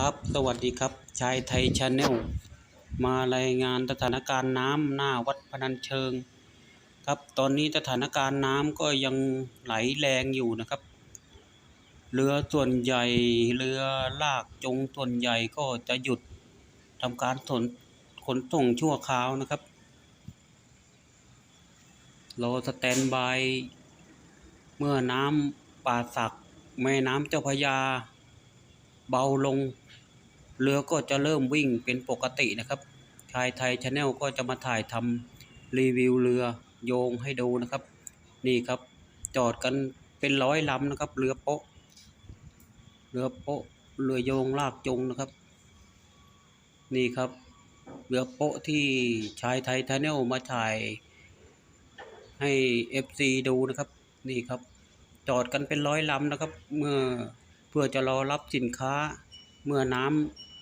ครับ สวัสดีครับ ชายไทยชาแนล มารายงานสถานการณ์น้ำหน้าวัดพนัญเชิง ครับ ตอนนี้สถานการณ์น้ำก็ยังไหลแรงอยู่นะครับ เรือส่วนใหญ่ เรือลากจงส่วนใหญ่ก็จะหยุดทำการขนขนส่งชั่วคราวนะครับรอสแตนบาย เมื่อน้ำป่าสัก แม่น้ำเจ้าพระยาเบาลง เรือก็จะเริ่มวิ่งเป็นปกตินะครับ ชายไทยชาแนลก็จะมาถ่ายทำรีวิวเรือโยงให้ดูนะครับ นี่ครับ จอดกันเป็นร้อยลำนะครับ เรือโป๊ะ เรือโป๊ะ เรือโยงลากจงนะครับ นี่ครับ เรือโป๊ะที่ชายไทยชาแนลมาถ่ายให้ FC ดูนะครับ นี่ครับ จอดกันเป็นร้อยลำนะครับ เมื่อเพื่อจะรอรับสินค้าเมื่อน้ำ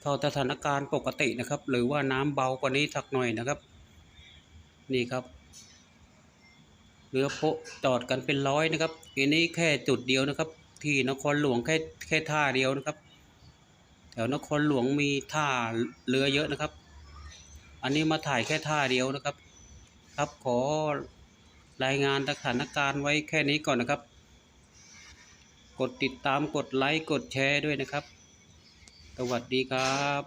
เท่าสถานการณ์ปกตินะครับ หรือว่าน้ำเบากว่านี้สักหน่อยนะครับ นี่ครับเรือโปะจอดกันเป็นร้อยนะครับอันนี้แค่จุดเดียวนะครับ ที่นครหลวงแค่แค่ท่าเดียวนะครับ แถวนครหลวงมีท่าเรือเยอะนะครับ อันนี้มาถ่ายแค่ท่าเดียวนะครับ ครับขอรายงานสถานการณ์ไว้แค่นี้ก่อนนะครับ กดติดตามกดไลค์กดแชร์ด้วยนะครับ สวัสดีครับ